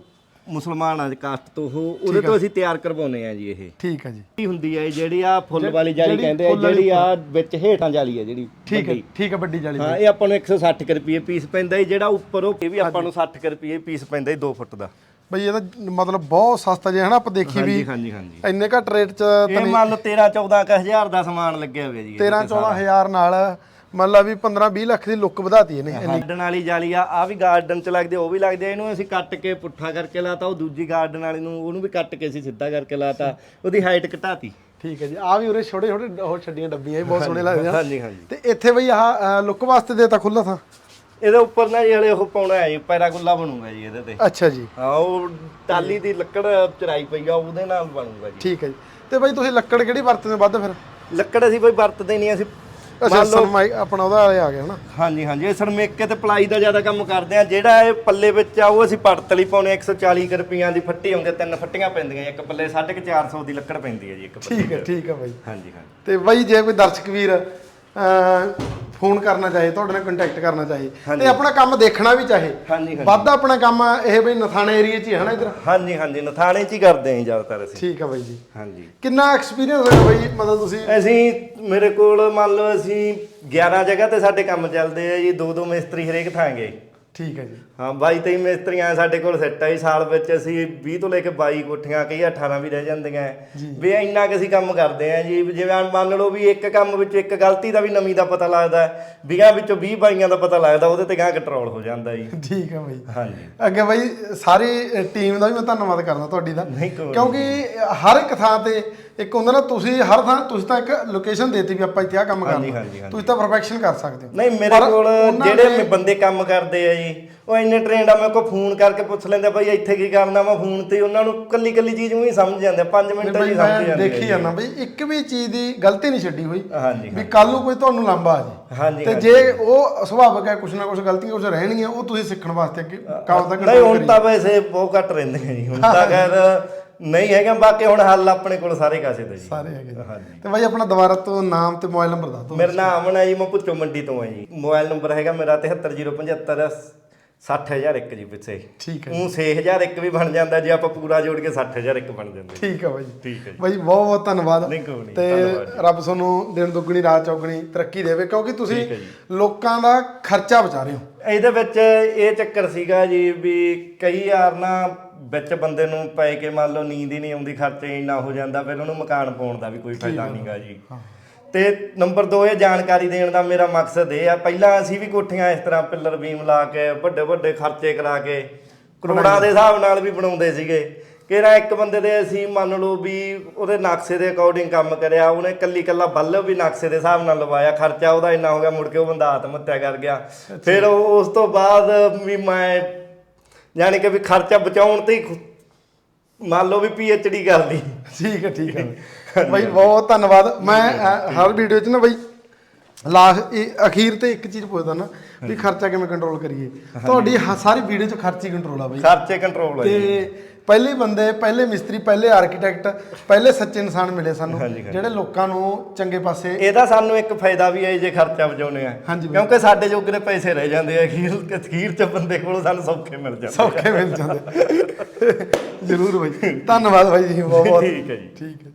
ਮੁਸਲਮਾਨ ਆ ਕਾਸਟ ਤੋਂ ਉਹ ਉਹਦੇ ਤੋਂ ਅਸੀਂ ਤਿਆਰ ਕਰਵਾਉਨੇ ਆ ਜੀ ਇਹ। ਠੀਕ ਹੈ ਜੀ। ਕੀ ਹੁੰਦੀ ਹੈ ਇਹ ਜਿਹੜੀ ਆ ਫੁੱਲ ਵਾਲੀ ਜਾਲੀ ਕਹਿੰਦੇ ਆ ਜਿਹੜੀ ਆ ਵਿੱਚ ਹੇਠਾਂ ਜਾਲੀ ਹੈ ਜਿਹੜੀ ਠੀਕ ਹੈ। ਠੀਕ ਹੈ ਵੱਡੀ ਜਾਲੀ ਹਾਂ ਇਹ ਆਪਾਂ ਨੂੰ 160 ਕੁ ਰੁਪਏ ਪੀਸ ਪੈਂਦਾ ਜੀ ਜਿਹੜਾ ਉੱਪਰ ਉਹ ਇਹ ਵੀ ਆਪਾਂ ਨੂੰ 60 ਕੁ ਰੁਪਏ ਪੀਸ ਪੈਂਦਾ ਜੀ 2 ਫੁੱਟ ਦਾ। ਬਈ ਇਹਦਾ ਮਤਲਬ ਬਹੁਤ ਸਸਤਾ ਜੇ ਹਨਾ ਆਪਾਂ ਦੇਖੀ ਵੀ ਹਾਂਜੀ ਹਾਂਜੀ ਹਾਂਜੀ। ਇੰਨੇ ਘੱਟ ਰੇਟ ਚ ਇਹ ਮੰਨ ਲਓ 13 14 ਕੁ ਹਜ਼ਾਰ ਦਾ ਸਮਾਨ ਲੱਗਿਆ ਹੋਇਆ ਜੀ ਇਹਦੇ 13 14000 ਨਾਲ ਮਤਲਬ ਵੀ 15 20 ਲੱਖ ਦੀ ਲੁੱਕ ਵਧਾਤੀ ਇਹਨੇ ਗਾਰਡਨ ਵਾਲੀ ਜਾਲੀ ਆ ਆ ਵੀ ਗਾਰਡਨ ਚ ਲੱਗਦੇ ਉਹ ਵੀ ਲੱਗਦੇ ਆ। ਇਹਨੂੰ ਅਸੀਂ ਕੱਟ ਕੇ ਪੁੱਠਾ ਕਰਕੇ ਲਾਤਾ ਉਹ ਦੂਜੀ ਗਾਰਡਨ ਵਾਲੀ ਨੂੰ ਉਹਨੂੰ ਵੀ ਕੱਟ ਕੇ ਅਸੀਂ ਸਿੱਧਾ ਕਰਕੇ ਲਾਤਾ ਉਹਦੀ ਹਾਈਟ ਘਟਾਤੀ। ਠੀਕ ਹੈ ਜੀ ਆ ਵੀ ਉਰੇ ਛੋਟੇ ਛੋਟੇ ਉਹ ਛੱਡੀਆਂ ਡੱਬੀਆਂ ਇਹ ਬਹੁਤ ਸੋਹਣੇ ਲੱਗਦੇ ਆ। ਹਾਂਜੀ ਹਾਂਜੀ। ਤੇ ਇੱਥੇ ਬਈ ਆਹ ਲੁੱਕ ਵਾਸਤੇ ਦੇਤਾ ਖੁੱਲਾ ਥਾਂ? ਇਹਦੇ ਉੱਪਰ ਨਾ ਜੀ ਹਲੇ ਉਹ ਪਾਉਣਾ ਹੈ ਜੀ ਪੈਰਾਗੁੱਲਾ ਬਣੂਗਾ ਜੀ ਇਹਦੇ ਤੇ। ਅੱਛਾ ਜੀ। ਹਾਂ ਉਹ ਟਾਲੀ ਦੀ ਲੱਕੜ ਚਰਾਈ ਪਈ ਆ ਉਹਦੇ ਨਾਲ ਬਣੂਗਾ ਜੀ। ਠੀਕ ਹੈ ਜੀ। ਤੇ ਬਈ ਤੁਸੀਂ ਲੱਕੜ ਕਿਹੜੀ ਵਰਤਦੇ ਹੋ ਵੱਧ ਫਿਰ? ਲੱਕੜ ਅਸੀਂ ਬਈ ਵਰਤਦੇ ਨਹੀਂ ਅਸੀਂ ਅੱਛਾ ਸਨਮਾਈ ਆਪਣਾ ਉਹਦਾ ਆ ਗਿਆ ਹਨਾ? ਹਾਂਜੀ ਹਾਂਜੀ ਇਹ ਸਰਮੇਕੇ ਤੇ ਪਲਾਈ ਦਾ ਜ਼ਿਆਦਾ ਕੰਮ ਕਰਦੇ ਆ। ਜਿਹੜਾ ਇਹ ਪੱਲੇ ਵਿੱਚ ਆ ਉਹ ਅਸੀਂ ਪੜਤਲੀ ਪਾਉਣੇ 140 ਕੁ ਰੁਪਈਆਂ ਦੀ ਫੱਟੀ ਆਉਂਦੀ ਤਿੰਨ ਫੱਟੀਆਂ ਪੈਂਦੀਆਂ ਇੱਕ ਪੱਲੇ 450 ਦੀ ਲੱਕੜ ਪੈਂਦੀ ਹੈ ਜੀ ਇੱਕ ਪੱਲੇ ਠੀਕ ਹੈ ਠੀਕ ਹੈ ਬਾਈ। ਹਾਂਜੀ ਹਾਂਜੀ। ਤੇ ਬਾਈ ਜੇ ਕੋਈ ਦਰਸ਼ਕ ਵੀਰ ਫੋਨ ਕਰਨਾ ਚਾਹੇ ਤੁਹਾਡੇ ਨਾਲ ਕੰਟੈਕਟ ਕਰਨਾ ਚਾਹੇ। ਤੇ ਆਪਣਾ ਕੰਮ ਦੇਖਣਾ ਵੀ ਚਾਹੇ। ਹਾਂਜੀ ਵੱਧ ਆਪਣਾ ਕੰਮ ਇਹ ਬਈ ਨਥਾਣਾ ਏਰੀਆ 'ਚ ਹੀ ਹੈ ਨਾ ਇਧਰ? ਹਾਂਜੀ ਹਾਂਜੀ ਨਥਾਣੇ ਚ ਹੀ ਕਰਦੇ ਆਂ ਜ਼ਿਆਦਾਤਰ ਅਸੀਂ। ਠੀਕ ਹੈ ਬਾਈ ਜੀ। ਹਾਂਜੀ। ਕਿੰਨਾ ਐਕਸਪੀਰੀਅੰਸ ਹੈ ਬਾਈ ਮਤਲਬ ਤੁਸੀਂ ਅਸੀਂ ਮੇਰੇ ਕੋਲ ਮੰਨ ਲਓ ਅਸੀਂ 11 ਜਗ੍ਹਾ ਤੇ ਸਾਡੇ ਕੰਮ ਚੱਲਦੇ ਆ ਜੀ ਦੋ ਦੋ ਮਿਸਤਰੀ ਹਰੇਕ ਥਾਂ ਗਏ। ਠੀਕ ਹੈ ਜੀ। ਹਾਂ 22 23 ਮਿਸਤਰੀਆਂ ਸਾਡੇ ਕੋਲ ਸੈੱਟ ਆ ਜੀ ਸਾਲ ਵਿੱਚ ਅਸੀਂ 20 ਤੋਂ ਲੈ ਕੇ 22 ਕੋਠੀਆਂ ਕਈ 18 ਵੀ ਰਹਿ ਜਾਂਦੀਆਂ। ਵੀ ਇੰਨਾ ਕੁ ਅਸੀਂ ਕੰਮ ਕਰਦੇ ਆ ਜੀ ਜਿਵੇਂ ਮੰਨ ਲਓ ਵੀ ਇੱਕ ਕੰਮ ਵਿੱਚ ਇੱਕ ਗਲਤੀ ਦਾ ਵੀ ਨਵੀਂ ਦਾ ਪਤਾ ਲੱਗਦਾ ਵੀਹਾਂ ਵਿੱਚੋਂ 20 ਬਾਈਆਂ ਦਾ ਪਤਾ ਲੱਗਦਾ ਉਹਦੇ ਤੇ ਗਾਂ ਕੰਟਰੋਲ ਹੋ ਜਾਂਦਾ ਜੀ। ਠੀਕ ਹੈ ਬਾਈ। ਹਾਂਜੀ। ਅੱਗੇ ਬਾਈ ਸਾਰੀ ਟੀਮ ਦਾ ਵੀ ਮੈਂ ਧੰਨਵਾਦ ਕਰਦਾ ਤੁਹਾਡੀ ਦਾ। ਕਿਉਂਕਿ ਹਰ ਇੱਕ ਥਾਂ ਤੇ ਇੱਕ ਹੁੰਦਾ ਨਾ ਤੁਸੀਂ ਹਰ ਥਾਂ ਤੁਸੀਂ ਤਾਂ ਇੱਕ ਲੋਕੇਸ਼ਨ ਦੇਤੀ ਵੀ ਆਪਾਂ ਇੱਥੇ ਆ ਕੰਮ ਕਰਨਾ। ਤੁਸੀਂ ਤਾਂ ਪਰਫੈਕਸ਼ਨ ਕਰ ਸਕਦੇ ਹੋ। ਨਹੀਂ ਮੇਰੇ ਕੋਲ ਜਿਹੜੇ ਬੰਦੇ ਕੰਮ ਕਰਦੇ ਆ ਜੀ ਉਹ ਇੰਨੇ ਟ੍ਰੇਨਡ ਆ ਮੇਰੇ ਕੋਲ ਫੋਨ ਕਰਕੇ ਪੁੱਛ ਲੈਂਦੇ ਬਾਈ ਇੱਥੇ ਕੀ ਕਰਨਾ ਮੈਂ ਫੋਨ ਤੇ ਉਹਨਾਂ ਨੂੰ ਕੱਲੀ ਕੱਲੀ ਚੀਜ਼ ਨੂੰ ਹੀ ਸਮਝ ਜਾਂਦੇ 5 ਮਿੰਟ ਹੀ ਸਮਝ ਜਾਂਦੇ ਦੇਖੀ। ਜਾਂਦਾ ਬਈ ਇੱਕ ਵੀ ਚੀਜ਼ ਦੀ ਗਲਤੀ ਨਹੀਂ ਛੱਡੀ ਹੋਈ ਹਾਂਜੀ ਵੀ ਕੱਲ ਨੂੰ ਕੋਈ ਤੁਹਾਨੂੰ ਲਾਂਬਾ ਆ ਜੇ। ਹਾਂਜੀ ਤੇ ਜੇ ਉਹ ਸੁਭਾਵਕ ਹੈ ਕੁਛ ਨਾ ਕੁਛ ਗਲਤੀਆਂ ਕੁਛ ਰਹਿਣਗੀਆਂ ਉਹ ਤੁਸੀਂ ਸਿੱਖਣ ਵਾਸਤੇ ਅੱਗੇ ਕਾਲ ਤੱਕ ਨਹੀਂ ਹੁਣ ਤਾਂ ਵੈਸੇ ਬਹੁਤ ਘੱਟ ਰਹਿੰਦੇ ਆ ਜੀ ਹੁਣ ਤਾਂ ਖੈਰ ਨਹੀਂ ਹੈਗਾ ਬਾਕੀ ਹੁਣ ਹੱਲ ਆਪਣੇ ਕੋਲ ਸਾਰੇ ਕਾਸੇ ਦੇ ਜੀ। ਸਾਰੇ ਹੈਗੇ। ਹਾਂਜੀ। ਤੇ ਬਾਈ ਆਪਣਾ ਦੁਬਾਰਾ ਤੋਂ ਨਾਮ ਤੇ ਮੋਬਾਈਲ ਨੰਬਰ ਦੱਸ ਦਿਓ। ਮੇਰਾ ਨਾਮ ਅਮਨ ਹੈ ਜੀ ਮੈਂ ਪੁੱਛੋ ਮੰਡੀ ਤੋਂ ਆ ਜੀ। ਮੋਬਾਈਲ ਨੰਬਰ ਹੈਗਾ ਮੇਰਾ 73075 60001 ਜੀ ਪਿੱਛੇ ਠੀਕ ਹੈ ਉਹ 6001 ਵੀ ਬਣ ਜਾਂਦਾ ਜੇ ਆਪਾਂ ਪੂਰਾ ਜੋੜ ਕੇ 60001 ਬਣ ਜਾਂਦੇ। ਠੀਕ ਹੈ ਬਾਈ। ਠੀਕ ਹੈ ਬਾਈ ਬਹੁਤ ਬਹੁਤ ਧੰਨਵਾਦ। ਨਹੀਂ, ਕੋਈ ਨਹੀਂ, ਤੇ। ਰੱਬ ਤੁਹਾਨੂੰ ਦਿਨ ਦੁੱਗਣੀ ਰਾਤ ਚੌਗਣੀ ਤਰੱਕੀ ਦੇਵੇ ਕਿਉਂਕਿ ਤੁਸੀਂ ਹੈ। ਲੋਕਾਂ ਦਾ ਖਰਚਾ ਬਚਾ ਰਹੇ ਹੋ। ਇਹਦੇ ਵਿੱਚ ਇਹ ਚੱਕਰ ਸੀਗਾ ਜੀ ਵੀ ਕਈ ਵਾਰ ਨਾ ਵਿੱਚ ਬੰਦੇ ਨੂੰ ਪੈ ਕੇ ਮੰਨ ਲਓ ਨੀਂਦ ਹੀ ਨਹੀਂ ਆਉਂਦੀ ਖਰਚੇ ਇੰਨਾ ਹੋ ਜਾਂਦਾ ਫਿਰ ਉਹਨੂੰ ਮਕਾਨ ਪਾਉਣ ਦਾ ਵੀ ਕੋਈ ਫਾਇਦਾ ਨਹੀਂਗਾ ਜੀ। ਤੇ ਨੰਬਰ 2 ਇਹ ਜਾਣਕਾਰੀ ਦੇਣ ਦਾ ਮੇਰਾ ਮਕਸਦ ਇਹ ਆ। ਪਹਿਲਾਂ ਅਸੀਂ ਵੀ ਕੋਠੀਆਂ ਇਸ ਤਰ੍ਹਾਂ ਪਿੱਲਰ ਬੀਮ ਲਾ ਕੇ ਵੱਡੇ ਵੱਡੇ ਖਰਚੇ ਕਰਾ ਕੇ ਕਰੋੜਾਂ ਦੇ ਹਿਸਾਬ ਨਾਲ ਵੀ ਬਣਾਉਂਦੇ ਸੀਗੇ। ਕਿਹੜਾ ਇੱਕ ਬੰਦੇ ਦੇ ਅਸੀਂ ਮੰਨ ਲਓ ਵੀ ਉਹਦੇ ਨਕਸ਼ੇ ਦੇ ਅਕੋਰਡਿੰਗ ਕੰਮ ਕਰਿਆ ਉਹਨੇ ਕੱਲੀ ਕੱਲਾ ਬੱਲਬ ਵੀ ਨਕਸ਼ੇ ਦੇ ਹਿਸਾਬ ਨਾਲ ਲਵਾਇਆ। ਖਰਚਾ ਉਹਦਾ ਇੰਨਾ ਹੋ ਗਿਆ ਮੁੜ ਕੇ ਉਹ ਬੰਦਾ ਆਤਮ ਹੱਤਿਆ ਕਰ ਗਿਆ। ਫਿਰ ਉਸ ਤੋਂ ਬਾਅਦ ਵੀ ਮੈਂ ਯਾਨੀ ਕਿ ਵੀ ਖਰਚਾ ਬਚਾਉਣ ਤੇ ਹੀ ਮੰਨ ਲਓ ਵੀ ਪੀ ਡੀ ਕਰ ਲਈ। ਠੀਕ ਹੈ ਠੀਕ ਹੈ। ਬਾਈ ਬਹੁਤ ਧੰਨਵਾਦ। ਮੈਂ ਅ, ਹਰ ਵੀਡੀਓ 'ਚ ਨਾ ਬਾਈ ਲਾਸਟ ਅਖੀਰ ਤੇ ਇੱਕ ਚੀਜ਼ ਪੁੱਛਦਾ ਨਾ ਵੀ ਖਰਚਾ ਕਿਵੇਂ ਕੰਟਰੋਲ ਕਰੀਏ? ਤੁਹਾਡੀ ਹ- ਸਾਰੀ ਵੀਡੀਓ 'ਚ ਖਰਚੀ ਕੰਟਰੋਲ ਆ ਬਾਈ। ਖਰਚੇ ਕੰਟਰੋਲ ਹੈ ਜੀ। ਤੇ ਪਹਿਲੇ ਬੰਦੇ ਪਹਿਲੇ ਮਿਸਤਰੀ ਪਹਿਲੇ ਆਰਕੀਟੈਕਟ ਪਹਿਲੇ ਸੱਚੇ ਇਨਸਾਨ ਮਿਲੇ ਸਾਨੂੰ। ਜਿਹੜੇ ਲੋਕਾਂ ਨੂੰ ਚੰਗੇ ਪਾਸੇ ਇਹਦਾ ਸਾਨੂੰ ਇੱਕ ਫਾਇਦਾ ਵੀ ਹੈ ਜੇ ਖਰਚਾ ਬਚਾਉਨੇ ਆ। ਕਿਉਂਕਿ ਸਾਡੇ ਜੋਗਰੇ ਪੈਸੇ ਰਹਿ ਜਾਂਦੇ ਆ ਅਖੀਰ ਅਖੀਰ ਚ ਬੰਦੇ ਕੋਲ ਸਾਨੂੰ ਸੌਖੇ ਮਿਲ ਜਾਂਦੇ। ਸੌਖੇ ਮਿਲ ਜਾਂਦੇ ਜ਼ਰੂਰ ਬਾਈ ਧੰਨਵਾਦ ਬਾਈ ਜੀ ਬਹੁਤ ਬਹੁਤ ਠੀਕ ਹੈ ਜੀ ਠੀਕ ਹੈ